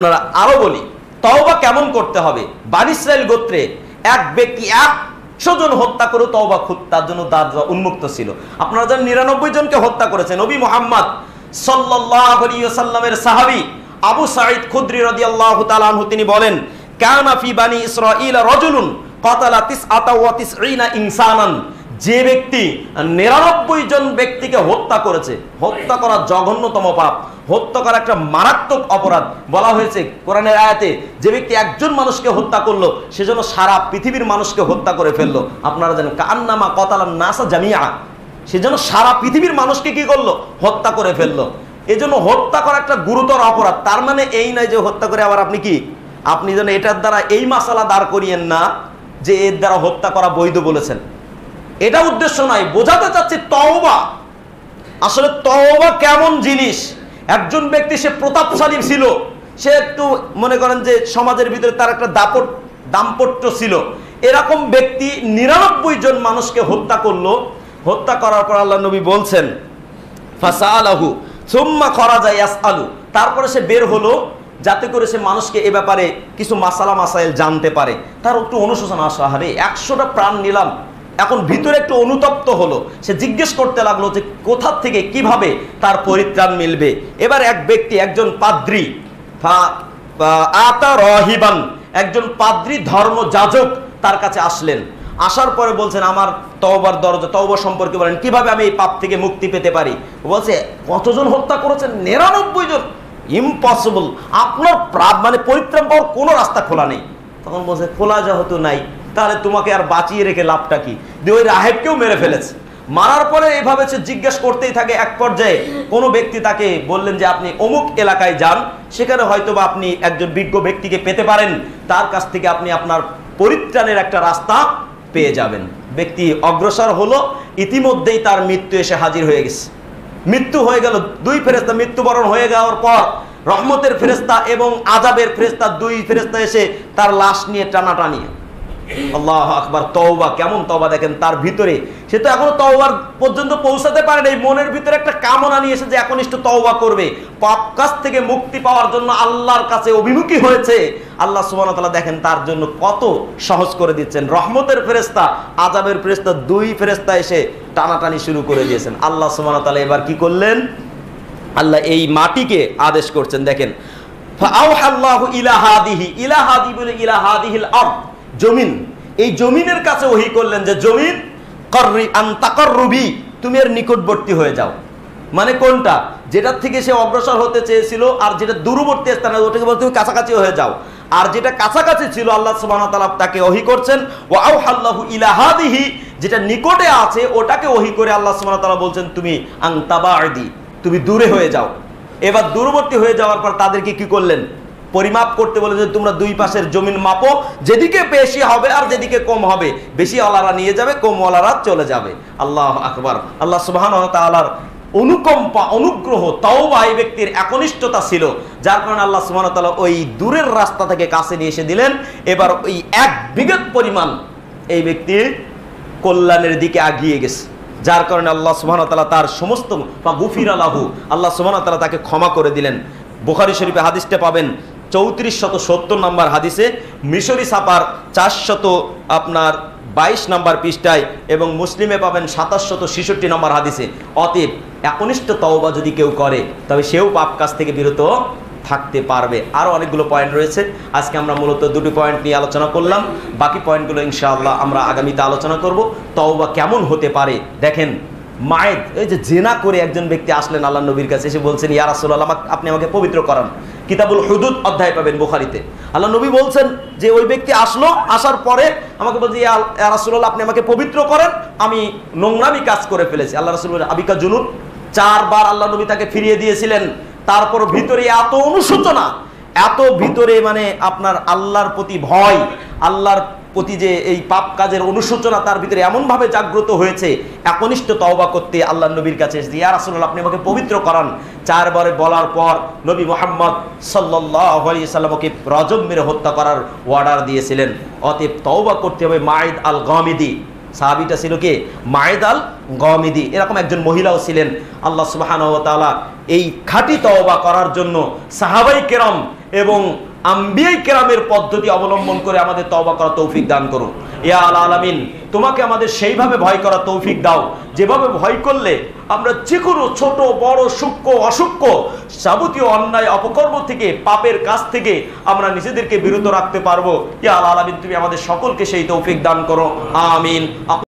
আপনারা আরও বলি, তওবা কেমন করতে হবে? বানি গোত্রে এক ব্যক্তি একশো জন হত্যা করে তওবা তার জন্য উন্মুক্ত ছিল। আপনারা জানেন নিরানব্বই জনকে হত্যা করেছেন নবী মোহাম্মদ সাহাবী আবু সাঈদ খুদরি রাদিয়াল্লাহু তাআলা আনহু, তিনি বলেন বানি রাজুলুন কাতালা তিসআতা ওয়া তিসঈনা ইনসানান। যে ব্যক্তি নিরানব্বই জন ব্যক্তিকে হত্যা করেছে, হত্যা করা জঘন্যতম পাপ। হত্যা করা একটা মারাত্মক অপরাধ বলা হয়েছে কোরআনের আয়াতে, যে ব্যক্তি একজন মানুষকে হত্যা করল সেজন্য সারা পৃথিবীর মানুষকে হত্যা করে ফেলল। আপনারা জানেন কান্নামা কতালাম নাসা জামিয়া সেজন্য সারা পৃথিবীর মানুষকে কি করল? হত্যা করে ফেলল। এজন্য হত্যা করা একটা গুরুতর অপরাধ। তার মানে এই নয় যে হত্যা করে আবার আপনি কি? আপনি যেন এটার দ্বারা এই মাসালা দাঁড় করিয়েন না, যে এর দ্বারা হত্যা করা বৈধ বলেছেন। এটা উদ্দেশ্য নয়, বোঝাতে চাচ্ছি তওবা। আসলে তওবা কেমন জিনিস? একজন ব্যক্তি সে প্রতাপশালী ছিল, সে একটু মনে করেন যে সমাজের ভিতরে তার একটা দাপট, দাম্পত্য ছিল। এরকম ব্যক্তি নিরানব্বই জন মানুষকে হত্যা করল। হত্যা করার পর আল্লাহ নবী বলছেন ফাসা আলাহু খরা যায় আলু তারপরে সে বের হলো, যাতে করে সে মানুষকে এ ব্যাপারে কিছু মাসালা মাসাইল জানতে পারে। তার একটু অনুশোচনা আসা হারে একশোটা প্রাণ নিলাম। এখন ভিতরে একটু অনুতপ্ত হলো। সে জিজ্ঞেস করতে লাগল যে কোথা থেকে কীভাবে তার পরিত্রাণ মিলবে। এবার এক ব্যক্তি, একজন পাদ্রি আতা রহিবান, একজন পাদ্রি ধর্ম যাজক তার কাছে আসলেন। আসার পরে বলছেন, আমার তওবার দরজা, তওবা সম্পর্কে বলেন, কীভাবে আমি এই পাপ থেকে মুক্তি পেতে পারি? বলছে, কতজন হত্যা করেছেন? নিরানব্বই জন। ইম্পসিবল আপনার মানে পরিত্রাণ পাওয়ার কোনো রাস্তা খোলা নেই। তখন বলছে, খোলা যেহেতু নাই তাহলে তোমাকে আর বাঁচিয়ে রেখে লাভটা কি? দিয়ে ওই রাহেবকেও মেরে ফেলেছে। মারার পরে এভাবে সে জিজ্ঞেস করতেই থাকে এক পর্যায়ে। কোনো ব্যক্তি তাকে বললেন যে, আপনি অমুক এলাকায় যান। সেখানে হয়তো বা আপনি একজন বিজ্ঞ ব্যক্তিকে পেতে পারেন। তার কাছ থেকে আপনি আপনার পরিত্রাণের একটা রাস্তা পেয়ে যাবেন। ব্যক্তি অগ্রসর হলো। ইতিমধ্যেই তার মৃত্যু এসে হাজির হয়ে গেছে। মৃত্যু হয়ে গেল দুই ফেরেস্তা মৃত্যুবরণ হয়ে যাওয়ার পর রহমতের ফেরেস্তা এবং আজাবের ফেরেস্তা দুই ফেরেস্তা এসে তার লাশ নিয়ে টানাটানি। আল্লাহ আকবার, তওবা, কেমন তওবা দেখেন তার ভিতরে। সে তো এখনও তওবার পর্যন্ত পৌঁছাতে পারে নাই, মনের ভিতরে একটা কামনা নিয়ে এসে যে একটু তওবা করবে। পাপ কাজ থেকে মুক্তি পাওয়ার জন্য আল্লাহর কাছে অভিমুখী হয়েছে। আল্লাহ সুবহানাহু তাআলা দেখেন তার জন্য কত সহজ করে দিচ্ছেন। রহমতের ফেরেশতা, আযাবের ফেরেশতা, দুই ফেরেশতা এসে টানাটানি শুরু করে দিয়েছেন। আল্লাহ সুবহানাহু তাআলা এবার কি করলেন? আল্লাহ এই মাটিকে আদেশ করছেন, দেখেন ফাআউহাল্লাহু ইলা হাদিহি ইলা বলে ইলা হাদিহিল আরদ জমিন। এই জমিনের কাছে ওহি করলেন যে, জমিন, কররি আন্তাকররুবি তুমি এর নিকটবর্তী হয়ে যাও। মানে কোনটা? যেটার থেকে সে অগ্রসর হতে চেয়েছিল আর যেটা দূরবর্তী স্থানে ওটাকে বলতে তুমি কাছাকাছি হয়ে যাও। আর যেটা কাছাকাছি ছিল, আল্লাহ তাআলা তাকে ওহি করছেন ও আউহাল্লাহু ইলা হাদিহি যেটা নিকটে আছে, ওটাকে ওহি করে আল্লাহ সুবহানাহু তাআলা বলছেন, তুমি আনতাবাদি তুমি দূরে হয়ে যাও। এবার দূরবর্তী হয়ে যাওয়ার পর তাদেরকে কি করলেন? পরিমাপ করতে বলে যে তোমরা দুই পাশের জমিন মাপো, যেদিকে বেশি হবে আর যেদিকে কম হবে। বেশি ওয়ালারা নিয়ে যাবে, কম ওয়ালারা চলে যাবে। আল্লাহ আকবার। আল্লাহ সুবাহান তালার অনুকম্পা, অনুগ্রহ তাও এই ব্যক্তির একনিষ্ঠতা ছিল, যার কারণে আল্লাহ সুবাহ তালা ওই দূরের রাস্তা থেকে কাছে নিয়ে এসে দিলেন। এবার ওই এক বিগত পরিমাণ এই ব্যক্তি কল্যাণের দিকে আগিয়ে গেছে, যার কারণে আল্লাহ সুবাহ তালা তার সমস্ত বা গুফির আলাহু আল্লাহ সুবাহ তালা তাকে ক্ষমা করে দিলেন। বুখারি শরীফে হাদিসটা পাবেন চৌত্রিশ শত সত্তর নম্বর হাদিসে মিশরি সাপার চারশত আপনার বাইশ নম্বর পৃষ্ঠায় এবং মুসলিমে পাবেন সাতাশ শত ছেষট্টি নম্বর হাদিসে। অতীব একনিষ্ঠ তওবা যদি কেউ করে, তবে সেও পাপ কাজ থেকে বিরত থাকতে পারবে। আরও অনেকগুলো পয়েন্ট রয়েছে। আজকে আমরা মূলত দুটি পয়েন্ট নিয়ে আলোচনা করলাম। বাকি পয়েন্টগুলো ইনশাআল্লাহ আমরা আগামীতে আলোচনা করব। তওবা কেমন হতে পারে? দেখেন মায়েদ এই যে জেনা করে একজন ব্যক্তি আসলেন আল্লাহ নবীর কাছে, এসে বলছেন, ইয়া রাসূলুল্লাহ আপনি আমাকে পবিত্র করান। কিতাবুল হুদুদ অধ্যায় পাবেন বুখারিতে। আল্লাহ নবী বলছেন যে, ওই ব্যক্তি আসলো, আসার পরে আমাকে বলছে, ইয়া রাসূলুল্লাহ, আপনি আমাকে পবিত্র করেন, আমি নোংরামি কাজ করে ফেলেছি। আল্লাহ রাসূল আবিকা জুনুন। চারবার আল্লাহ নবী তাকে ফিরিয়ে দিয়েছিলেন। তারপর ভিতরে এত অনুশোচনা, এত ভিতরে মানে আপনার আল্লাহর প্রতি ভয়, আল্লাহর প্রতি যে এই পাপ কাজের অনুশোচনা তার ভিতরে এমনভাবে জাগ্রত হয়েছে, একনিষ্ঠ তওবা করতে আল্লাহ নবীর কাছে এসে ইয়া আপনি আমাকে পবিত্র করান। চারবারে বলার পর নবী মোহাম্মদ আলাইহি সাল্লামকে রজম মেরে হত্যা করার অর্ডার দিয়েছিলেন। অতএব তওবা করতে হবে মায়েদ আল গামিদি সাহাবিটা ছিল কে? মায়েদ আল গমিদি এরকম একজন মহিলাও ছিলেন। আল্লাহ সুবাহান তালা এই খাঁটি তওবা করার জন্য সাহাবাই কেরম এবং আম্বিয়াই কেরামের পদ্ধতি অবলম্বন করে আমাদের তওবা করা তৌফিক দান করুন। ইয়া আল আলামিন, তোমাকে আমাদের সেইভাবে ভয় করা তৌফিক দাও। যেভাবে ভয় করলে আমরা যে কোনো ছোট, বড়, সূক্ষ্ম, অসূক্ষ্ম, যাবতীয় অন্যায়, অপকর্ম থেকে, পাপের কাছ থেকে আমরা নিজেদেরকে বিরত রাখতে পারব। ইয়া আল আলামিন, তুমি আমাদের সকলকে সেই তৌফিক দান করো। আমিন।